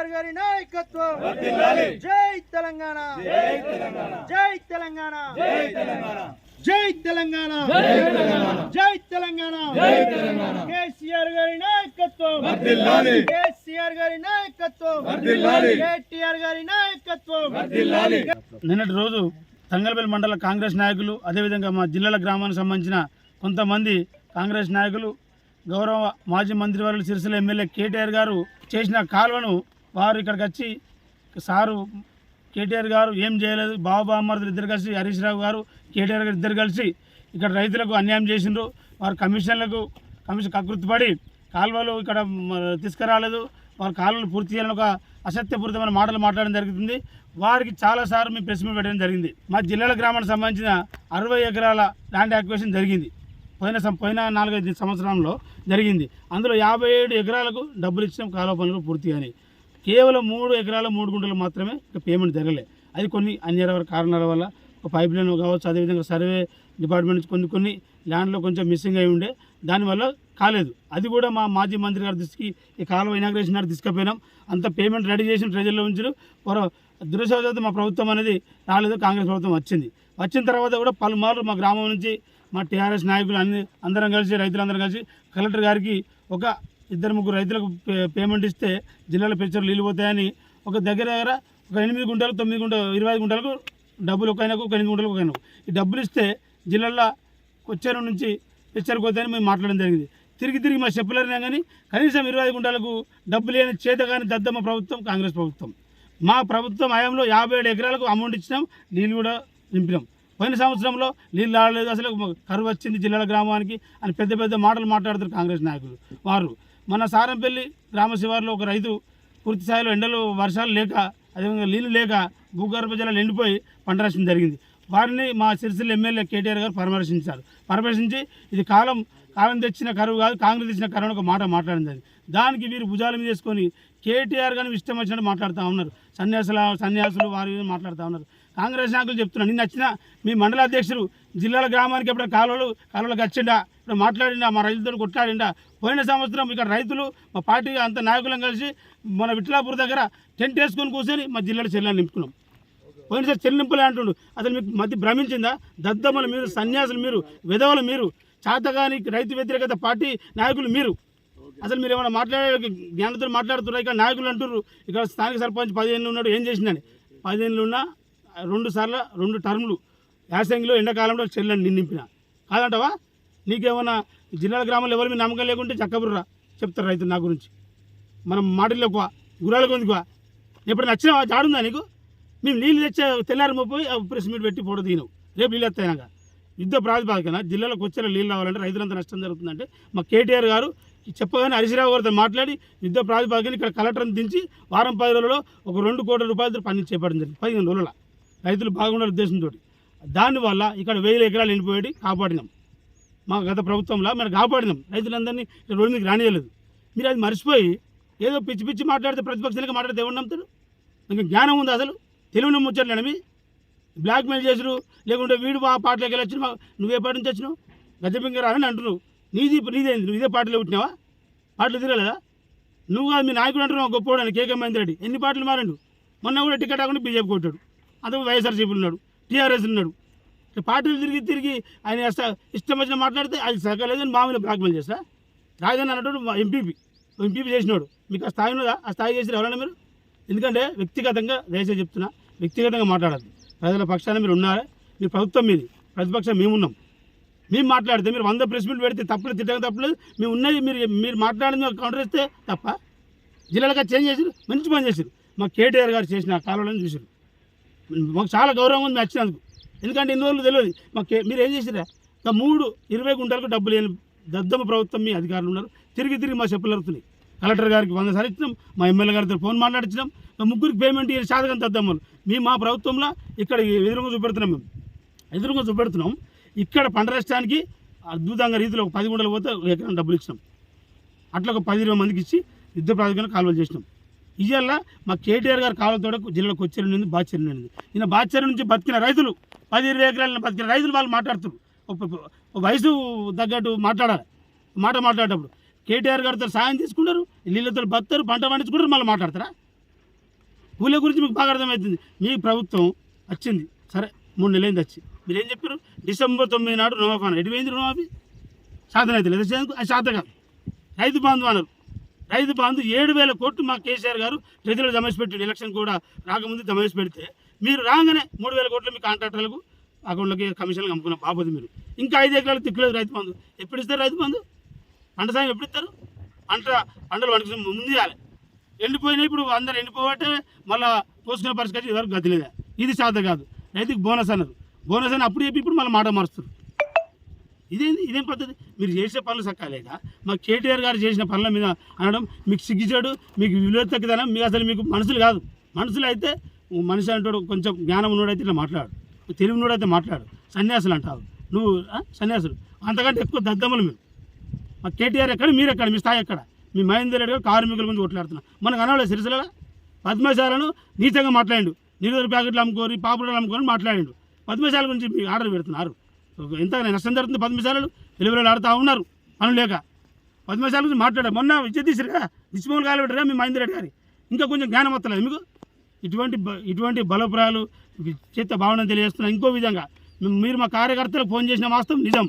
కేసీఆర్ గారి నాయకత్వం. జై తెలంగాణ. జై తెలంగాణ. జై తెలంగాణ. జై తెలంగాణ. కేసీఆర్ గారి నాయకత్వం. కేసీఆర్ గారి నాయకత్వం. కేటీఆర్ గారి నాయకత్వం. నిన్నటి రోజు తంగలపల్లి మండల కాంగ్రెస్ నాయకులు అదేవిధంగా మా జిల్లాల గ్రామానికి సంబంధించిన కొంతమంది కాంగ్రెస్ నాయకులు గౌరవ మాజీ మంత్రివర్యులు సిరిసిల్ల ఎమ్మెల్యే కేటీఆర్ గారు చేసిన కాలువను వారు ఇక్కడికి వచ్చి సారు కేటీఆర్ గారు ఏం చేయలేదు బాబా అమ్మర్దులు ఇద్దరు కలిసి హరీష్ రావు గారు కేటీఆర్ గారు ఇద్దరు కలిసి ఇక్కడ రైతులకు అన్యాయం చేసిండ్రు. వారు కమిషన్లకు కమిషన్ కకృతిపడి కాలువలు ఇక్కడ తీసుకురాలేదు. వారు కాలువలు పూర్తి చేయాలని ఒక అసత్యపూరితమైన మాటలు మాట్లాడడం జరుగుతుంది. వారికి చాలాసార్లు మేము ప్రెస్ మీట్ పెట్టడం జరిగింది. మా జిల్లాల గ్రామానికి సంబంధించిన అరవై ఎకరాల ల్యాండ్ యాక్వేషన్ జరిగింది. పోయిన సం- పోయిన నాలుగైదు సంవత్సరంలో జరిగింది. అందులో యాభై ఏడు ఎకరాలకు డబ్బులు ఇచ్చిన కాలువ పనులు పూర్తి అని కేవలం మూడు ఎకరాల మూడు గుంటలు మాత్రమే పేమెంట్ జరగలే. అది కొన్ని అన్యరవర కారణాల వల్ల ఒక పైప్ లైన్ కావచ్చు అదేవిధంగా సర్వే డిపార్ట్మెంట్ నుంచి కొన్ని కొన్ని ల్యాండ్లో కొంచెం మిస్సింగ్ అయి ఉండే. దానివల్ల కాలేదు. అది కూడా మా మాజీ మంత్రి గారి దృష్టికి ఈ కాలువ ఇనాగ్రేషన్ గారు తీసుకుపోయినాం. అంత పేమెంట్ రెడీ చేసిన ప్రజల్లో ఉంచారు. పొర దురదృష్టవశాత్తు మా ప్రభుత్వం అనేది రాలేదు కాంగ్రెస్ ప్రభుత్వం వచ్చింది. వచ్చిన తర్వాత కూడా పలుమార్లు మా గ్రామం నుంచి మా టీఆర్ఎస్ నాయకులు అన్ని అందరం కలిసి రైతులందరం కలిసి కలెక్టర్ గారికి ఒక ఇద్దరు ముగ్గురు రైతులకు పే- పేమెంట్ ఇస్తే జిల్లాలో పెంచరు నీళ్ళు పోతాయని ఒక దగ్గర దగ్గర ఒక ఎనిమిది గుంటలు తొమ్మిది గుంట ఇరవై ఐదు గుంటలకు డబ్బులు ఒక ఆయనకు ఒక ఎనిమిది గుంటలకు ఒక ఆయనకు. ఈ డబ్బులు ఇస్తే జిల్లాలో కొచ్చేరు నుంచి పెంచరు పోతాయని మేము మాట్లాడడం జరిగింది. తిరిగి తిరిగి మా చెప్పలేరినా కానీ కనీసం ఇరవై ఐదు గుంటలకు డబ్బు లేని చేత కానీ దద్దమ్మ ప్రభుత్వం కాంగ్రెస్ ప్రభుత్వం. మా ప్రభుత్వం హయాంలో యాభై ఏడు ఎకరాలకు అమౌంట్ ఇచ్చినాం నీళ్ళు కూడా నింపినాం. పోయిన సంవత్సరంలో నీళ్ళు రాలేదు అసలు కరువు వచ్చింది జిల్లాల గ్రామానికి అని పెద్ద పెద్ద మాటలు మాట్లాడుతారు కాంగ్రెస్ నాయకులు వారు. మన సారంపల్లి గ్రామ శివారులో ఒక రైతు పూర్తి స్థాయిలో ఎండలు వర్షాలు లేక అదేవిధంగా నీళ్ళు లేక భూగర్భ జలాలు ఎండిపోయి పంట నష్టం జరిగింది. వారిని మా సిరిసిల్ల ఎమ్మెల్యే కేటీఆర్ గారు పరామర్శించారు. పరామర్శించి ఇది కాలం కాలం తెచ్చిన కరువు కాదు కాంగ్రెస్ తెచ్చిన కరువు ఒక మాట మాట్లాడింది దానికి వీరు భుజాల మీద వేసుకొని కేటీఆర్ గారిని ఇష్టం వచ్చినట్టు మాట్లాడుతూ ఉన్నారు. సన్యాసుల సన్యాసులు వారి మాట్లాడుతూ ఉన్నారు. కాంగ్రెస్ నాయకులు చెప్తున్నాను నిన్న వచ్చిన మీ మండల అధ్యక్షుడు జిల్లాల గ్రామానికి ఎప్పుడైనా కాలువలు కాలువలకు వచ్చిండా ఇప్పుడు మాట్లాడిండా? మా రైతులతో కొట్లాడిండా? పోయిన సంవత్సరం ఇక్కడ రైతులు మా పార్టీ అంత నాయకులం కలిసి మన విట్లాపూర్ దగ్గర టెంట్ వేసుకొని కూర్చొని మా జిల్లాలో చెల్లెలు నింపుకున్నాం. పోయినసారి చెల్లింపులే అంటుండు. అసలు మీకు మధ్య భ్రమించిందా? దద్దమ్మలు మీరు సన్యాసులు మీరు విధవలు మీరు చాతగాని రైతు వ్యతిరేకత పార్టీ నాయకులు మీరు. అసలు మీరు ఏమైనా మాట్లాడే జ్ఞానంతో మాట్లాడుతున్నారు? ఇక్కడ నాయకులు అంటున్నారు ఇక్కడ స్థానిక సర్పంచ్ పదిహేను ఉన్నాడు. ఏం చేసిందని పదిహేనులు ఉన్నా రెండు సార్లు రెండు టర్ములు. యాసంగిలో ఎండాకాలంలో చెల్లెని నింపిన కాదంటావా? నీకేమన్నా జిల్లాల గ్రామంలో ఎవరు మీ నమ్మకం లేకుంటే చక్కబుర్రా చెప్తారు రైతులు నా గురించి. మనం మాటల్లోకి వా గురాలకు ఉంది ఎప్పుడు నచ్చినావా? జాడుందా నీకు? మేము నీళ్ళు తెచ్చే తెల్లారి ముప్పై ప్రెస్ మీట్ పెట్టి ఫోటో దిగినావు రేపు నీళ్ళు వస్తాయినాక యుద్ధ ప్రాతిపాదికన జిల్లాలకు కొచ్చేలా నీళ్ళు రావాలంటే రైతులంతా నష్టం జరుగుతుందంటే మా కేటీఆర్ గారు చెప్పగానే హరిశ్రావు గారితో మాట్లాడి యుద్ధ ప్రాతిపాదికన ఇక్కడ కలెక్టర్ని దించి వారం పది రోజులలో ఒక రెండు కోట్ల రూపాయలతో పని చేపట్టడం జరిగింది పదిహేను రోజుల రైతులు బాగుండాలి ఉద్దేశంతో దానివల్ల ఇక్కడ వేల ఎకరాలు వెళ్ళిపోయి కాపాడినాం. మా గత ప్రభుత్వంలో మనం కాపాడినాం. రైతులందరినీ ఇక్కడ రోడ్డు మీకు రానియలేదు. మీరు అది మర్చిపోయి ఏదో పిచ్చి పిచ్చి మాట్లాడితే ప్రతిపక్షానికి మాట్లాడితే ఎవరు నమ్ముతారు? మీకు జ్ఞానం ఉంది అసలు. తెలివిని ముచ్చట్లేనమి బ్లాక్మెయిల్ చేసుడు లేకుంటే వీడు మా పార్టీలోకి వెళ్ళి వచ్చిన నువ్వే పార్టీ నుంచి వచ్చినావు? గజపింగర్ అని అంటున్నావు నీది నీదేంది నువ్వు ఇదే పార్టీలో పుట్టినావా? పార్టీలు తిరగలేదా నువ్వు కాదు మీ నాయకుడు అంటున్నావు. గొప్పవాడని కేకే మహేందర్ రెడ్డి. ఎన్ని పార్టీలు మారండు? మొన్న కూడా టికెట్ ఆకుండా బీజేపీ కొట్టాడు. అంతకు వైఎస్ఆర్సీపీ ఉన్నాడు టీఆర్ఎస్ ఉన్నాడు. పార్టీలు తిరిగి తిరిగి ఆయన ఇష్టం వచ్చిన మాట్లాడితే అది సగలేదని మామూలు బ్లాక్మెయిల్ చేస్తా. రాజధాని అన్నట్టు ఎంపీపీ ఎంపీపీ చేసినాడు. మీకు ఆ స్థాయి ఉన్నదా? ఆ స్థాయి చేసి ఎవరైనా మీరు? ఎందుకంటే వ్యక్తిగతంగా దయచేసి చెప్తున్నా వ్యక్తిగతంగా మాట్లాడద్దు. ప్రజల పక్షాన మీరు ఉన్నారా? మీ ప్రభుత్వం మీది ప్రతిపక్షం మేమున్నాం మేము మాట్లాడితే మీరు వంద ప్రెస్ మీట్ పెడితే తప్పలేదు తిట్టక తప్పలేదు మేము ఉన్నది మీరు మీరు మాట్లాడింది కౌంటర్ ఇస్తే తప్ప. జిల్లాలుగా చేంజ్ చేసారు మంచి పని చేశారు మా కేటీఆర్ గారు చేసిన కాలంలో చూసారు మాకు చాలా గౌరవం ఉంది వచ్చినందుకు. ఎందుకంటే ఇన్ని రోజులు తెలియదు. మాకు మీరు ఏం చేసిరా ఇంకా మూడు ఇరవై గుంటలకు డబ్బులు లేని దద్దమ్మ ప్రభుత్వం మీ అధికారులు ఉన్నారు. తిరిగి తిరిగి మా చెప్పులు అరుగుతున్నాయి కలెక్టర్ గారికి వంద సార్లు ఇచ్చినాం. మా ఎమ్మెల్యే గారితో ఫోన్ మాట్లాడించినాం ముగ్గురికి పేమెంట్ సాధకం శాతకం దద్దమ్మలు. మేము మా ప్రభుత్వంలో ఇక్కడ ఎదురుగా చూపెడుతున్నాం మేము. ఎదురుగా చూపెడుతున్నాం. ఇక్కడ పంట నష్టానికి అద్భుతంగా రీతిలో ఒక పది గుంటలు పోతే ఒక ఎకరం డబ్బులు ఇచ్చినాం. అట్లా ఒక పది ఇరవై మందికి ఇచ్చి యుద్ధ ప్రాతిపదికన కాలువలు చేసినాం. ఇవాళ మా కేటీఆర్ గారు కాలువతోడ జిల్లాకు కొచ్చేరు నుండి బాచేరు నుండి ఈయన బాచేరు నుంచి బతికిన రైతులు పది ఇరవై ఎకరాలను బతికిన రైతులు వాళ్ళు మాట్లాడుతున్నారు. ఒక- వయసు తగ్గట్టు మాట్లాడాలి. మాట మాట్లాడేటప్పుడు కేటీఆర్ గారితో సాయం తీసుకుంటారు నీళ్ళతో బతారు పంట పండించుకుంటారు మళ్ళీ మాట్లాడతారా? ఊళ్ళో గురించి మీకు బాగా అర్థమవుతుంది. మీ ప్రభుత్వం వచ్చింది. సరే మూడు నెలలైంది వచ్చి. మీరు ఏం చెప్పారు? డిసెంబర్ తొమ్మిది నాడు రుణమాఫీ ఎటువైంది ఎటు పోయింది రుణమాఫీ? సాధన అయితే లేదు? చేయడానికి అది సాధన కాదు. రైతు బంధు అన్నారు. రైతు బంధు ఏడు వేల కోట్లు మా కేసీఆర్ గారు ప్రజలు జమేసిపెట్టాడు ఎలక్షన్ కూడా రాకముందు జమ పెడితే మీరు రాగానే మూడు వేల కోట్లు మీ కాంట్రాక్టర్లకు అకౌంట్లకి కమిషన్లు అమ్ముకున్న. బాబోదు మీరు ఇంకా ఐదు ఎకరాలు తిక్కలేదు రైతు బంధు. ఎప్పుడు ఇస్తారు రైతు బంధు? పంట సాయం ఎప్పుడు ఇస్తారు? పంట పంటలు పండుకుని ముందు ఇవ్వాలి. ఇప్పుడు అందరు ఎండిపోబట్టే మళ్ళీ పోసుకునే పరిస్థితి ఇదివరకు గతిలేదా ఇది సాధ్య కాదు. రైతుకి బోనస్ అన్నారు. బోనస్ అని అప్పుడు చెప్పి ఇప్పుడు మళ్ళీ మాట మారుస్తారు ఇదేంది? ఇదేం పద్ధతి? మీరు చేసే పనులు సక్కాలేదా? మా కేటీఆర్ గారు చేసిన పనుల మీద అనడం మీకు సిగ్గిచాడు మీకు విలువ తగ్గుదనం మీకు అసలు మీకు మనుషులు కాదు. మనుషులు అయితే మనిషి అంటాడు కొంచెం జ్ఞానం ఉన్నోడైతే ఇట్లా మాట్లాడు. తెలివి ఉన్నోడైతే మాట్లాడు. సన్యాసులు అంటావు. నువ్వు సన్యాసులు. అంతకంటే ఎక్కువ దద్దమ్మలు మీరు మా కేటీఆర్ ఎక్కడ? మీరు ఎక్కడ? మీ స్థాయి ఎక్కడ? మీ మహేందర్ రెడ్డి గారు కార్మికుల గురించి కొట్లాడుతున్నా. మనకు అనవలేదు సిరిసిల పద్మశాలను నీచంగా మాట్లాడిండు. నిరుదర ప్యాకెట్లు అమ్ముకోరి పాపులర్ అమ్ముకొని మాట్లాడిండు. పద్మశాల గురించి మీకు ఆర్డర్ పెడుతున్నారు. ఎంత నష్టం జరుగుతుంది? పద్మశాలలు వెలువలు ఆడుతూ ఉన్నారు. పనులు లేక. పద్మశాల గురించి మాట్లాడారు మొన్న విద్య తీసారు కదా? దిష్మోహన్ పెట్టారా మీ మహేందర్ రెడ్డి గారి ఇంకా కొంచెం జ్ఞానం వస్తలేదు మీకు? ఇటువంటి ఇటువంటి బలపురాలు చేత భావన తెలియజేస్తున్నా ఇంకో విధంగా మీరు మా కార్యకర్తలకు ఫోన్ చేసిన వాస్తవం నిజం.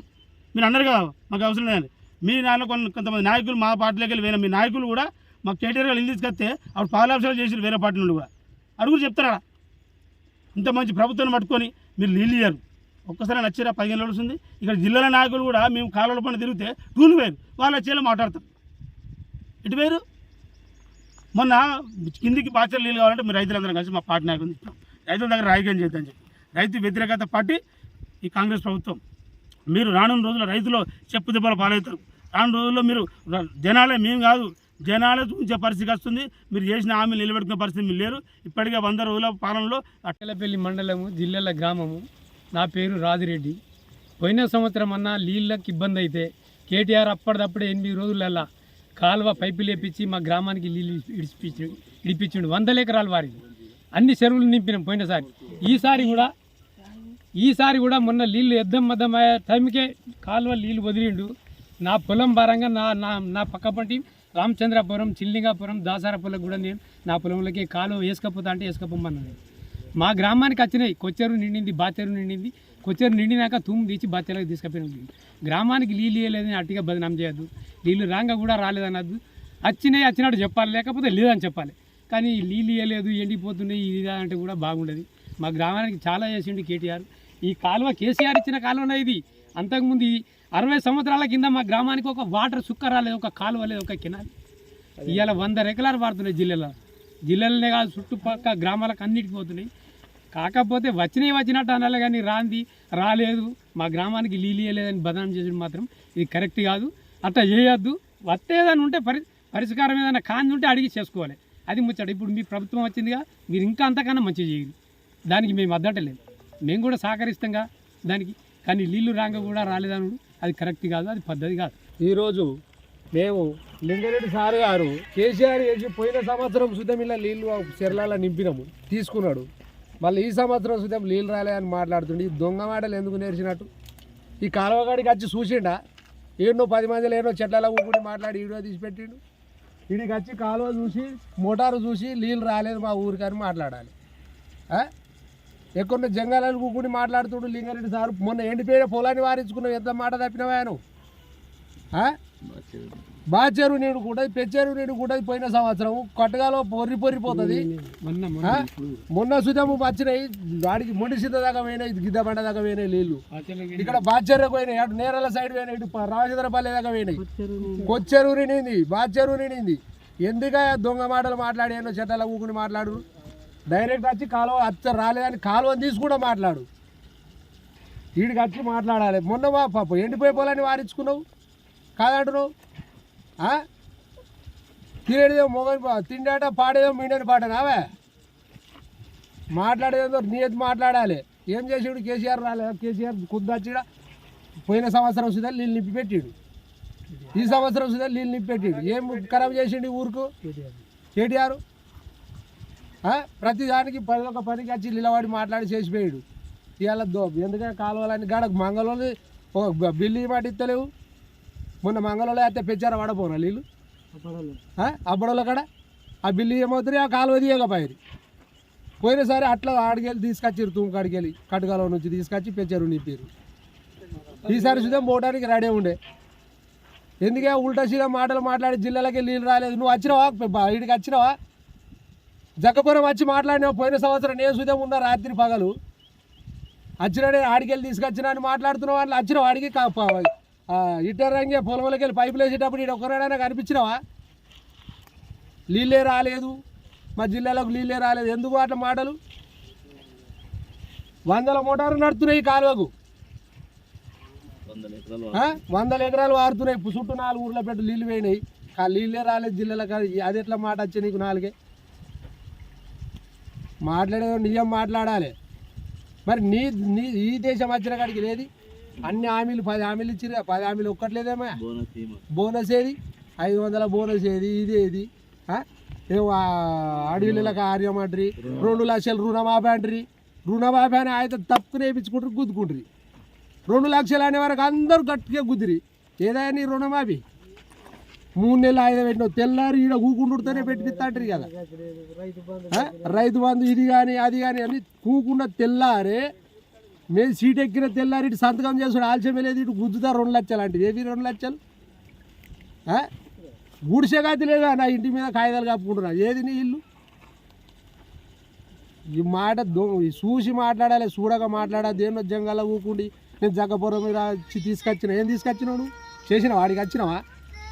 మీరు అన్నారు కదా మాకు అవసరం లేదని. మీ నాన్న కొన్ని కొంతమంది నాయకులు మా పార్టీలోకి వెళ్ళి మీ నాయకులు కూడా మా కేటీఆర్ గారు ఇల్లు తీసుకొస్తే అప్పుడు పాలాభిషేకాలు చేసి వేరే పార్టీ నుండి కూడా. అడుగురు చెప్తారా? ఇంత మంచి ప్రభుత్వాన్ని పట్టుకొని మీరు నీళ్ళు ఇయ్యారు. ఒక్కసారి నచ్చిరా పదిహేను రోజులు వస్తుంది. ఇక్కడ జిల్లాల నాయకులు కూడా మేము కాలువల పని తిరిగితే టూలు వేరు. వాళ్ళు వచ్చేలా మాట్లాడతారు. ఇటు వేరు? మొన్న కిందికి బాచలు నీళ్ళు కావాలంటే మీరు రైతులందరం కలిసి మా పార్టీ నాయకులు ఇస్తాం రైతుల దగ్గర రాజకీయం చేద్దాం చెప్పి. రైతు వ్యతిరేకత పార్టీ ఈ కాంగ్రెస్ ప్రభుత్వం. మీరు రానున్న రోజుల్లో రైతులు చెప్పు దెబ్బలు పాలవుతారు. రానున్న రోజుల్లో మీరు జనాలే మేము కాదు. జనాలే చూపించే పరిస్థితి వస్తుంది. మీరు చేసిన హామీలు నిలబెట్టుకునే పరిస్థితి మీరు లేరు. ఇప్పటికే వంద రోజుల పాలనలో అట్టలపల్లి మండలము జిల్లాల గ్రామము నా పేరు రాజిరెడ్డి పోయిన సంవత్సరం అన్న నీళ్ళకి ఇబ్బంది అయితే కేటీఆర్ అప్పటిదప్పుడే ఎనిమిది రోజులల్లా కాలువ పైపు లేపించి మా గ్రామానికి నీళ్ళు ఇడిపించి ఇడిపించిండు వందల ఎకరాల వారికి అన్ని చెరువులు నింపినాం పోయినసారి. ఈసారి కూడా ఈసారి కూడా మొన్న నీళ్ళు ఎద్దం మద్దం అయ్యే టైంకే కాలువ నీళ్ళు వదిలిండు. నా పొలం భారంగా నా నా నా పక్క పంటి రామచంద్రపురం చిల్లింగాపురం దాసారపురం కూడా నేను నా పొలంలోకి కాలువ వేసుకపోతా అంటే వేసుకపోమన్నాను మా గ్రామానికి వచ్చినాయి. కొచ్చేరు నిండింది బాచెరు నిండింది. కొచ్చేరు నిండినాక తుమ్ము తీసి బాచెలకు తీసుకుపోయినాం. గ్రామానికి నీళ్ళు ఇవ్వలేదని అట్టిగా బదనాం చేయొద్దు. నీళ్ళు రాంగ కూడా రాలేదనద్దు వచ్చినాయి వచ్చినట్టు చెప్పాలి. లేకపోతే లేదని చెప్పాలి. కానీ నీళ్ళు ఇవ్వలేదు ఎండిపోతున్నాయి ఇది అంటే కూడా బాగుండదు. మా గ్రామానికి చాలా చేసిండు కేటీఆర్. ఈ కాలువ కేసీఆర్ ఇచ్చిన కాలువనే ఇది. అంతకుముందు అరవై సంవత్సరాల కింద మా గ్రామానికి ఒక వాటర్ సుక్క రాలేదు ఒక కాలువ లేదు ఒక కెనాల్. ఇవాళ వంద రెకలాలు పడుతున్నాయి జిల్లాలో. జిల్లాలనే కాదు చుట్టుపక్క గ్రామాలకు అన్నిటికి పోతున్నాయి. కాకపోతే వచ్చినవి వచ్చినట్టు అనాలి కానీ రాంది రాలేదు. మా గ్రామానికి నీళ్ళు ఇవ్వలేదని బదనాం చేసిన మాత్రం ఇది కరెక్ట్ కాదు. అట్లా చేయొద్దు. వస్తేదని ఉంటే పరి పరిష్కారం ఏదైనా కాంది ఉంటే అడిగి చేసుకోవాలి. అది ముచ్చట. ఇప్పుడు మీ ప్రభుత్వం వచ్చిందిగా మీరు ఇంకా అంతకన్నా మంచిగా చేయరు దానికి మేము అద్దటలేదు మేము కూడా సహకరిస్తాంగా దానికి. కానీ నీళ్ళు రాంగ కూడా రాలేదనుడు అది కరెక్ట్ కాదు అది పద్ధతి కాదు. ఈరోజు మేము లింగారెడ్డి సార్ గారు కేసీఆర్ చేసి పోయిన సంవత్సరం సుతం ఇలా నీళ్ళు చెర్లలో నింపినాము తీసుకున్నాడు. మళ్ళీ ఈ సంవత్సరం చూద్దాం నీళ్ళు రాలే అని మాట్లాడుతుండే. ఈ దొంగ మాటలు ఎందుకు నేర్చినట్టు? ఈ కాలువగాడికి వచ్చి చూసిండా? ఏడో పది మందిలో ఏడో చెట్లలో కూకుని మాట్లాడి వీడియో తీసి పెట్టిండు. వీడికి వచ్చి కాలువ చూసి మోటారు చూసి నీళ్ళు రాలేదు మా ఊరికని మాట్లాడాలి. ఆ? ఎక్కడ జంగాలను కూకుని మాట్లాడుతుడు లింగారెడ్డి సార్. మొన్న ఎండిపోయిన పొలాన్ని వారించుకున్నావు. ఎంత మాట తప్పినవా నువ్వు? ఆ? బాచెరు నీడు కూడా పెచ్చేరు నీడు కూడా పోయిన సంవత్సరం కొట్టగాలో పొర్రి పొర్రిపోతుంది మొన్న సుధము వచ్చినాయి వాడికి మొండి సిద్ధ దాకా పోయినాయి ఇది గిద్ద బండ దాకా పోయినాయి నీళ్ళు ఇక్కడ బాచెర్రకు పోయినాయి అటు నేరల సైడ్ పోయినాయి ఇటు రామచంద్రపల్లి దాకా పోయినాయి. కొచ్చెరువు నిండింది బాచెరువు నిండింది ఎందుక దొంగ మాటలు మాట్లాడి ఏమో చెట్ల ఊకుని మాట్లాడు డైరెక్ట్ వచ్చి కాలువ అచ్చ రాలేదని కాలువని తీసి కూడా మాట్లాడు. వీడికి వచ్చి మాట్లాడాలి. మొన్న మా పాప ఎండిపోయి పోలని వారించుకున్నావు? కాదంటున్నావు? తినేదేదో మొగని తిండాట పాడేదో మీడని పాటనావే మాట్లాడేదో నీతి మాట్లాడాలి. ఏం చేసాడు? కేసీఆర్ రాలేదు కేసీఆర్ కుద్దచ్చిడ పోయిన సంవత్సరం సుధా నీళ్ళు నింపి పెట్టిడు. ఈ సంవత్సరం సుధా నీళ్ళు నింపి పెట్టిడు. ఏం ఖరాబ్ చేసిండు ఊరుకు? కేటీఆర్? ప్రతిదానికి ప్రతి దానికి పది ఒక పనికి వచ్చి నిలబడి మాట్లాడి చేసిపోయాడు ఇవాళ దో ఎందుకంటే కాలువలని గాడ మంగళూరు బిల్లు మాట మొన్న మంగళంలో అయితే పెంచారా వాడపోరా నీళ్ళు? అబ్బడోళ్ళ కాడ? ఆ బిల్లు ఏమవుతుంది? ఆ కాలువ తీయకపోయారు పోయినసారి అట్లా ఆడికెళ్ళి తీసుకొచ్చారు తూము కాడికెళ్ళి కటకాలం నుంచి తీసుకొచ్చి పెంచారు నింపారు ఈసారి చూద్దాం పోవడానికి రెడీ ఉండే. ఎందుకే ఉల్టా సీదా మాటలు మాట్లాడి జిల్లాలకి నీళ్ళు రాలేదు? నువ్వు వచ్చినావా? ఇడికి ఈడికి వచ్చినావా? జక్కపురం వచ్చి మాట్లాడినావు పోయిన సంవత్సరం నేను చూద్దాం ఉన్నా రాత్రి పగలు. వచ్చినా నేను ఆడికెళ్ళి తీసుకొచ్చినా అని మాట్లాడుతున్నావు? వాళ్ళు వచ్చినావు? ఆడికి ఇటర్ రంగే పొలంలోకి వెళ్ళి పైపులు వేసేటప్పుడు ఇక్కడ ఒక్కరైనా కనిపించినావా? నీళ్ళే రాలేదు. మా జిల్లాలోకి నీళ్ళే రాలేదు. ఎందుకు అట్లా మాటలు? వందల మోటార్లు నడుతున్నాయి ఈ కాలువకు? వందల ఎకరాలు వారుతున్నాయి చుట్టూ నాలుగు ఊర్లో పెట్టి నీళ్ళు పోయినాయి. నీళ్ళే రాలేదు జిల్లాలకు అది ఎట్లా మాట వచ్చాయి నీకు నాలుగే? మాట్లాడేదో నిజం మాట్లాడాలి? మరి నీ నీ ఈ దేశం వచ్చిన కాడికి లేది? అన్ని హామీలు పది హామీలు ఇచ్చిరు పది హామీలు ఒక్కట్లేదేమో? బోనస్ ఏది? ఐదు వందల బోనస్ ఏది? ఇది ఏది? అడవిలకు ఆర్యమంటారు రెండు లక్షలు రుణమాఫీ అంటారు రుణమాఫీ అని ఆయన తప్పుకుని వేయించుకుంటారు గుద్దుకుంటారు. రెండు లక్షలు అనే వరకు అందరూ గట్టిగా గుద్దిరి. ఏదైనా నీ రుణమాఫీ? మూడు నెలలు ఆయుధం పెట్టినావు. తెల్లారి ఈడ కూకుండుతూనే పెట్టిస్తాంటారు కదా? రైతు బంధు ఇది కానీ అది కానీ అని కూకున్న తెల్లారే మేము సీట్ ఎక్కిన తెల్లారి ఇటు సంతకం చేసుకుని ఆలస్యమే లేదు ఇటు గుద్దుతా రెండు లక్షలు అంటే ఏవి రెండు లక్షలు? ఆ? లేదా నా ఇంటి మీద కాగితాలు కప్పుకుంటున్నా. ఏది నీ ఇల్లు? ఈ మాట చూసి మాట్లాడాలి చూడక మాట్లాడాలి దేన్నో జంగల్లో ఊకుండి నేను జగ్గపురం మీద వచ్చి తీసుకొచ్చిన. ఏం తీసుకొచ్చినావు నువ్వు? చేసిన వాడికి వచ్చినావా?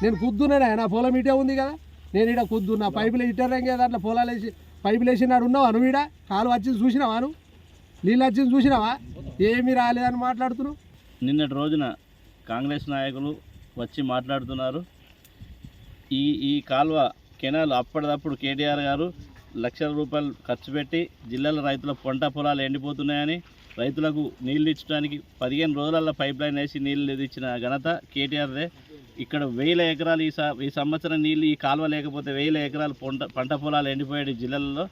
నేను కుద్దున్నానే నా పొలం ఇటే ఉంది కదా. నేను ఇక్కడ కుద్దున్నా. పైపులు ఇట్టరంగే దాంట్లో పొలాలు వేసి పైపులు వేసినాడు ఉన్నావా నువ్వు ఈడ? కాలు వచ్చి చూసినావా నువ్వు? నీళ్ళు వచ్చింది చూసినావా? ఏమీ రాలేదని మాట్లాడుతున్నావు? నిన్నటి రోజున కాంగ్రెస్ నాయకులు వచ్చి మాట్లాడుతున్నారు. ఈ ఈ కాల్వ కెనాల్ అప్పటిదప్పుడు కేటీఆర్ గారు లక్షల రూపాయలు ఖర్చు పెట్టి జిల్లాల రైతుల పంట పొలాలు ఎండిపోతున్నాయని రైతులకు నీళ్ళు ఇచ్చడానికి పదిహేను రోజులలో పైప్ లైన్ వేసి నీళ్ళు ఇచ్చిన ఘనత కేటీఆర్దే. ఇక్కడ వేల ఎకరాలు ఈ స- ఈ సంవత్సరం నీళ్ళు ఈ కాలువ లేకపోతే వేల ఎకరాలు పంట పంట పొలాలు ఎండిపోయాడు జిల్లాలలో.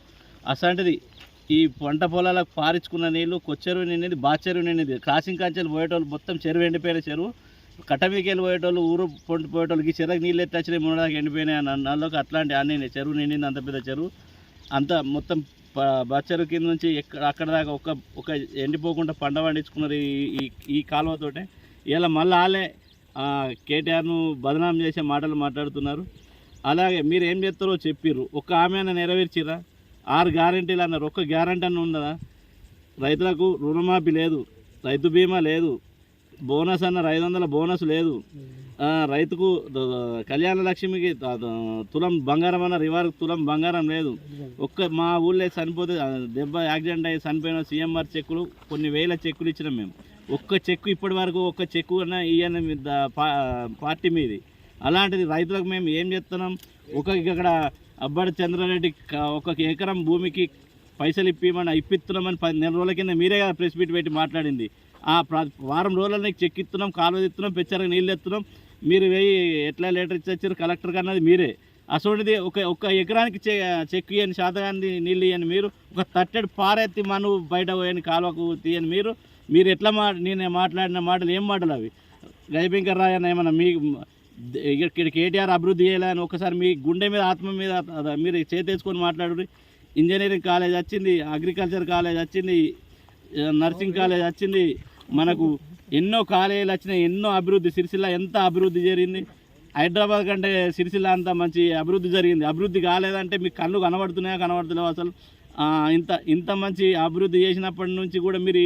అసంటిది ఈ పంట పొలాలకు పారించుకున్న నీళ్ళు కొచ్చెరువు నిండింది బాచెరువు నిండింది. క్రాసింగ్ కాంచెలు పోయేటోళ్ళు మొత్తం చెరువు ఎండిపోయిన చెరువు. కట్టమీకెళ్ళి పోయేటోళ్ళు ఊరు పొంటి పోయేటోళ్ళకి చెరకు నీళ్ళు ఎత్తి వచ్చినాయి మూడదాకా ఎండిపోయినాయి అన్న అన్నలోకి అట్లాంటి అన్నీ చెరువు నిండింది అంత పెద్ద చెరువు. అంత మొత్తం ప- బచ్చరు కింద నుంచి ఎక్కడ అక్కడ దాకా ఒక ఒక ఎండిపోకుండా పంట పండించుకున్నారు ఈ ఈ కాలువతోటే. ఇలా మళ్ళీ వాళ్ళే కేటీఆర్ను బదనాం చేసే మాటలు మాట్లాడుతున్నారు. అలాగే మీరు ఏం చేస్తారో చెప్పిర్రు. ఒక్క ఆమె నెరవేర్చిరా ఆరు గ్యారంటీలు అన్నారు. ఒక్క గ్యారంటీ అని ఉన్నదా? రైతులకు రుణమాఫీ లేదు రైతు బీమా లేదు బోనస్ అన్నారు ఐదు వందల బోనస్ లేదు. రైతుకు కళ్యాణ లక్ష్మికి తులం బంగారం అన్న రివార్కి తులం బంగారం లేదు. ఒక్క మా ఊళ్ళో చనిపోతే దెబ్బ యాక్సిడెంట్ అయ్యి చనిపోయిన సీఎంఆర్ చెక్కులు కొన్ని వేల చెక్కులు ఇచ్చినాం మేము. ఒక్క చెక్కు ఇప్పటి వరకు ఒక్క చెక్కు అన్న ఇయ్యని మీ ద- పా- పార్టీ మీది. అలాంటిది రైతులకు మేము ఏం చేస్తున్నాం? ఒక ఇక్కడ అబ్బాడి చంద్రారెడ్డి క- ఒక ఎకరం భూమికి పైసలు ఇప్పిమని ఇప్పిస్తున్నామని పది నెల రోజుల కింద మీరే కదా ప్రెస్ మీట్ పెట్టి మాట్లాడింది. ఆ వారం రోజులనే చెక్ ఇస్తున్నాం కాలువ ఇస్తున్నాం పెచ్చరకు నీళ్ళు ఎత్తున్నాం మీరు వెయ్యి ఎట్లా లెటర్ ఇచ్చారు కలెక్టర్ అన్నది మీరే. అసోంటిది ఒక ఒక ఎకరానికి చె చెక్ ఇయ్యని శాతగాన్ని నీళ్ళు ఇయ్యని మీరు ఒక తట్టెడు పారెత్తి మను బయట పోయని కాలువకు తీయని మీరు మీరు ఎట్లా మా నేను మాట్లాడిన మాటలు ఏం మాటలు అవి? గైబింకర్ రాయ్ ఏమన్నా మీ ఇక్కడ కేటీఆర్ అభివృద్ధి చేయాలని ఒకసారి మీ గుండె మీద ఆత్మ మీద మీరు చేతేసుకొని మాట్లాడు ఇంజనీరింగ్ కాలేజ్ వచ్చింది అగ్రికల్చర్ కాలేజ్ వచ్చింది నర్సింగ్ కాలేజ్ వచ్చింది. మనకు ఎన్నో కాలేజీలు వచ్చినాయి ఎన్నో అభివృద్ధి సిరిసిల్ల ఎంత అభివృద్ధి జరిగింది. హైదరాబాద్ కంటే సిరిసిల్ల అంత మంచి అభివృద్ధి జరిగింది. అభివృద్ధి కాలేదంటే మీకు కళ్ళు కనబడుతున్నాయా కనబడుతున్నావు అసలు? ఇంత ఇంత మంచి అభివృద్ధి చేసినప్పటి నుంచి కూడా మీరు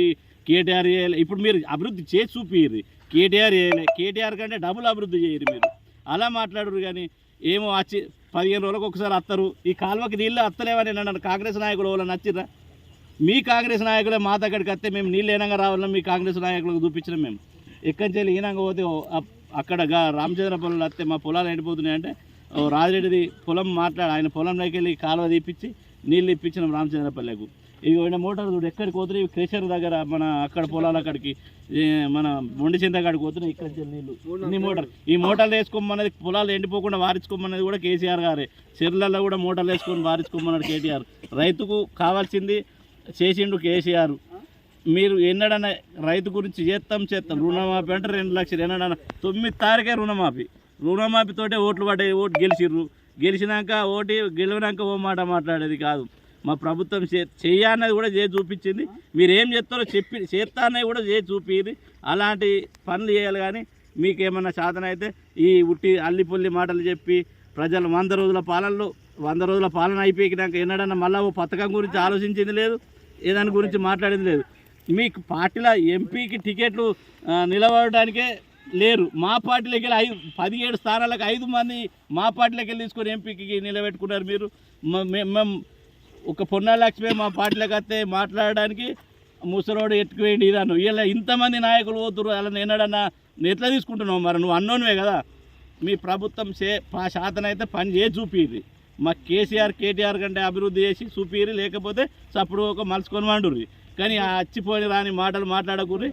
కేటీఆర్ చేయలే. ఇప్పుడు మీరు అభివృద్ధి చేసి చూపియ్యి కేటీఆర్ చేయలే కేటీఆర్ కంటే డబుల్ అభివృద్ధి చేయరు మీరు. అలా మాట్లాడరు కానీ ఏమో వచ్చి పదిహేను రోజులకు ఒకసారి అత్తరు. ఈ కాలువకి నీళ్ళు వస్తలేవని నన్ను కాంగ్రెస్ నాయకులు వాళ్ళు నచ్చిర్రా? మీ కాంగ్రెస్ నాయకులే మా దగ్గరికి వస్తే మేము నీళ్ళు ఏనంగా రావాలని మీ కాంగ్రెస్ నాయకులకు చూపించినాం మేము. ఎక్కడి నుంచి ఈనంగా పోతే ఓ అక్కడ గా రామచంద్ర పొలాలు వస్తే మా పొలాలు ఎండిపోతున్నాయి అంటే ఓ రాజిరెడ్డిది పొలం మాట్లాడి ఆయన పొలంలోకి వెళ్ళి కాలువ తీపిచ్చి నీళ్ళు ఇప్పించినాం రామచంద్రపల్లెకు. ఇవి ఈయన మోటార్ చూడు ఎక్కడికి పోతున్నాయి క్రెషర్ దగ్గర మన అక్కడ పొలాలు అక్కడికి మన మొండి చింత కాడికి పోతున్నాయి ఇక్కడ నీళ్ళు ఇన్ని మోటార్. ఈ మోటార్లు వేసుకోమన్నది పొలాలు ఎండిపోకుండా వారించుకోమన్నది కూడా కేసీఆర్ గారే. చెర్లలో కూడా మోటార్లు వేసుకొని వారించుకోమన్నాడు కేటీఆర్. రైతుకు కావాల్సింది చేసిండు కేసీఆర్. మీరు ఎన్నడన్నా రైతు గురించి చేస్తాం చేస్తాం రుణమాఫీ అంటే రెండు లక్షలు ఎన్నడన్నా తొమ్మిది తారీఖే రుణమాఫీ. రుణమాఫీతోటే ఓట్లు పడ్డాయి ఓటు గెలిచిర్రు. గెలిచినాక ఓటి గెలిచినాక ఓ మాట మాట్లాడేది కాదు. మా ప్రభుత్వం చే కూడా చేసి చూపించింది. మీరు ఏం చేస్తారో చెప్పి చేస్తానని కూడా చేసి చూపింది అలాంటి పనులు చేయాలి కానీ మీకేమన్నా సాధన అయితే ఈ ఉట్టి అల్లిపల్లి మాటలు చెప్పి ప్రజలు వంద రోజుల పాలనలో వంద రోజుల పాలన అయిపోయినాక ఎన్నడన్నా మళ్ళా ఓ పథకం గురించి ఆలోచించింది లేదు ఏదాని గురించి మాట్లాడింది లేదు. మీకు పార్టీలో ఎంపీకి టికెట్లు నిలబడడానికే లేరు. మా పార్టీలోకి వెళ్ళి ఐదు పదిహేడు స్థానాలకు ఐదు మంది మా పార్టీలోకి వెళ్ళి తీసుకొని ఎంపీకి నిలబెట్టుకున్నారు మీరు. మేము ఒక పొన్నా లక్ష్మి మా పార్టీలోకి వస్తే మాట్లాడడానికి ముసరోడు ఎత్తుకుపోయింది ఇదాను. ఇలా ఇంతమంది నాయకులు పోతురు అలా నేనడన్నా ఎట్లా తీసుకుంటున్నావు మరి? నువ్వు అన్నోనివే కదా. మీ ప్రభుత్వం చే పా శాతం అయితే పని చేసి చూపిరి మా కేసీఆర్ కేటీఆర్ కంటే అభివృద్ధి చేసి చూపిరి లేకపోతే చప్పుడు ఒక మలుచుకొని వండుర్రి కానీ ఆ అచ్చిపోయి రాని మాటలు మాట్లాడకూరి